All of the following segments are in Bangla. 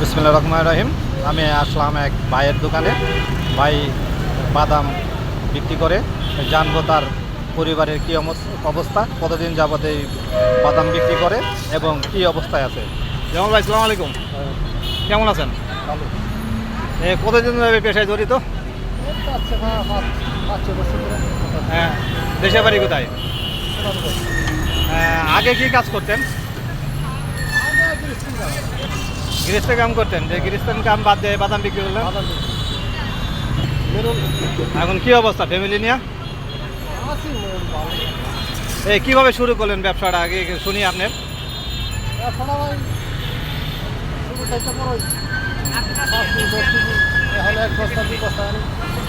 বিসমিল্লা রহমান রহিম। আমি আসলাম এক ভাইয়ের দোকানে। ভাই বাদাম বিক্রি করে। জানব তার পরিবারের কী অবস্থা কতদিন যাবত এই বাদাম বিক্রি করে এবং কি অবস্থায় আছে। যেমন ভাই সালাম আলাইকুম। কেমন আছেন? এ কতদিন ধরে পেশায় জড়িত? হ্যাঁ দেশের বাড়ি কোথায়? হ্যাঁ, আগে কি কাজ করতেন? গৃহস্থ কাম করতেন যে গৃহস্থ কাম বাদ দিয়ে বাদাম বিক্রি করলেন? এখন কি অবস্থা ফ্যামিলি নিয়ে? এই কীভাবে শুরু করলেন ব্যবসাটা? আগে শুনি আপনার।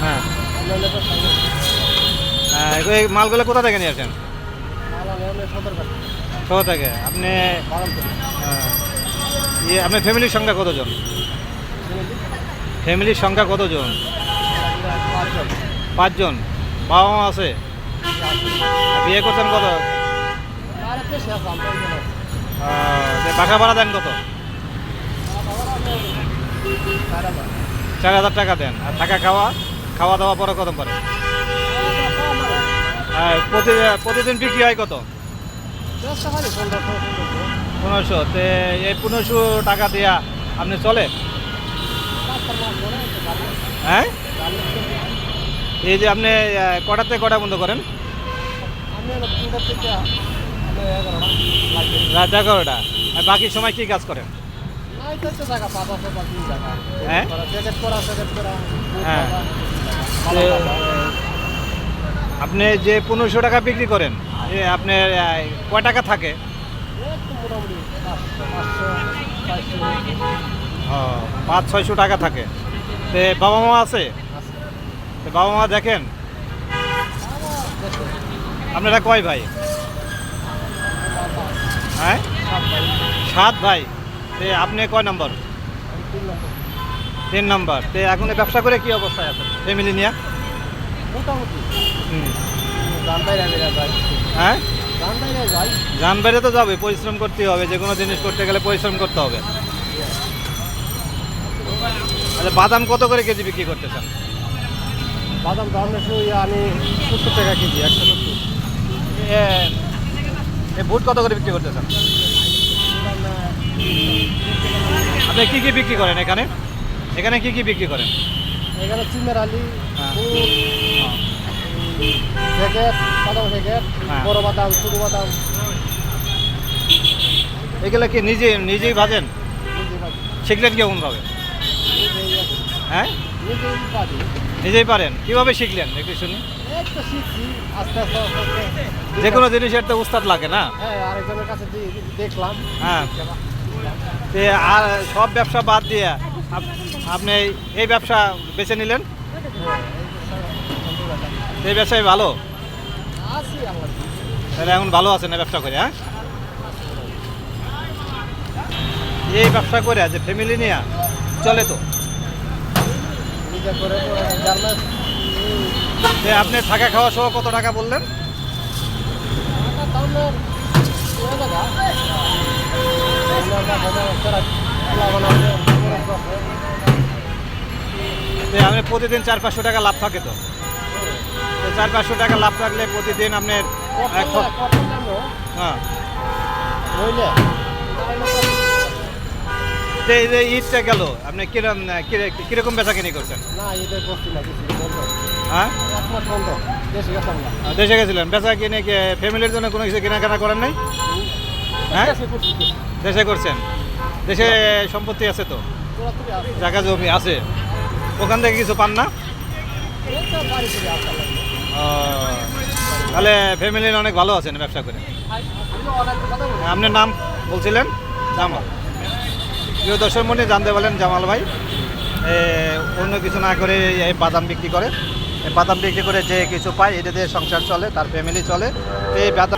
হ্যাঁ। হ্যাঁ, এই মালগুলো কোথা থেকে নিয়ে আসেন? কোথা থেকে। আপনি ইয়ে আপনার ফ্যামিলির সংখ্যা কতজন? ফ্যামিলির সংখ্যা কতজন? পাঁচজন। বাবা মা আছে? বিয়ে করছেন কত? বাসা ভাড়া দেন কত? চার হাজার টাকা দেন। আর থাকা খাওয়া খাওয়া দাওয়া পরে কত পরে? প্রতিদিন বিক্রি হয় কত? পনেরোশো। তে এই পনেরোশো টাকা দিয়া আপনি চলে? হ্যাঁ? এই যে আপনি থেকে কটা বন্ধ করেন? রাত এগারোটা। আর বাকি সময় কি কাজ করেন? হ্যাঁ? হ্যাঁ। আপনি যে পনেরোশো টাকা বিক্রি করেন আপনার কয় টাকা থাকে? পাঁচ ছয়শো টাকা থাকে। তে বাবা মা আছে? বাবা মা দেখেন? আপনারা কয় ভাই? হ্যাঁ? সাত ভাই। তে আপনি কয় নম্বর? তিন নম্বর। তে এখন ব্যবসা করে কি অবস্থায় আছে ফ্যামিলি নিয়ে? মোটামুটি। হুম। হ্যাঁ? গান বাইরে তো যাবে পরিশ্রম করতে হবে যে কোনো জিনিস করতে গেলে পরিশ্রম করতে হবে। আচ্ছা বাদাম কত করে কেজি বিক্রি করতে চান? বাদাম দাম আমি সত্তর টাকা কেজি একশো সত্তর। বুট কত করে বিক্রি করতে চান? আপনি কী কী বিক্রি করেন এখানে? এখানে কী কী বিক্রি করেন? এখানে চিমের আলি হ্যাঁ। প্যাকেট বাদাম। বড় বাদাম ছোট বাদাম। এগুলো কি নিজে নিজেই ভাজেন? শিখলেন কেমনভাবে হ্যাঁ? নিজেই পারেন। কীভাবে শিখলেন? একটু শুনি। যে কোনো জিনিসের তো উস্তাদ লাগে না? হ্যাঁ আরেকজনের কাছে দেখলাম। হ্যাঁ। আর সব ব্যবসা বাদ দিয়ে আপনি এই ব্যবসা বেছে নিলেন? হ্যাঁ, এই ব্যবসায় ভালো? তাহলে এখন ভালো আছে না ব্যবসা করে হ্যাঁ? এই ব্যবসা করে যে ফ্যামিলি নিয়ে চলে তো। আপনি থাকা খাওয়া সহ কত টাকা বললেন? আপনি প্রতিদিন চার পাঁচশো টাকা লাভ থাকে তো। চার পাঁচশো টাকা লাভ থাকলে প্রতিদিন আপনার হ্যাঁ। ঈদটা গেল। আপনি কিরম কিরে- কীরকম বেচা কিনি করছেন হ্যাঁ? দেশে গেছিলেন। বেচা কিনে কি ফ্যামিলির জন্য কোনো কিছু কেনাকাটা করেন নাই? হ্যাঁ? দেশে করছেন। দেশে সম্পত্তি আছে তো? জায়গা জমি আছে। ওখান থেকে কিছু পান না? তাহলে ফ্যামিলির অনেক ভালো আছেন ব্যবসা করে। আপনার নাম বলছিলেন? জামাল। প্রিয় দর্শক মনে জানতে পারলেন জামাল ভাই অন্য কিছু না করে এই বাদাম বিক্রি করে। বাদাম বিক্রি করে যে কিছু পায়, এটা দিয়ে সংসার চলে, তার ফ্যামিলি চলে। এই বাদাম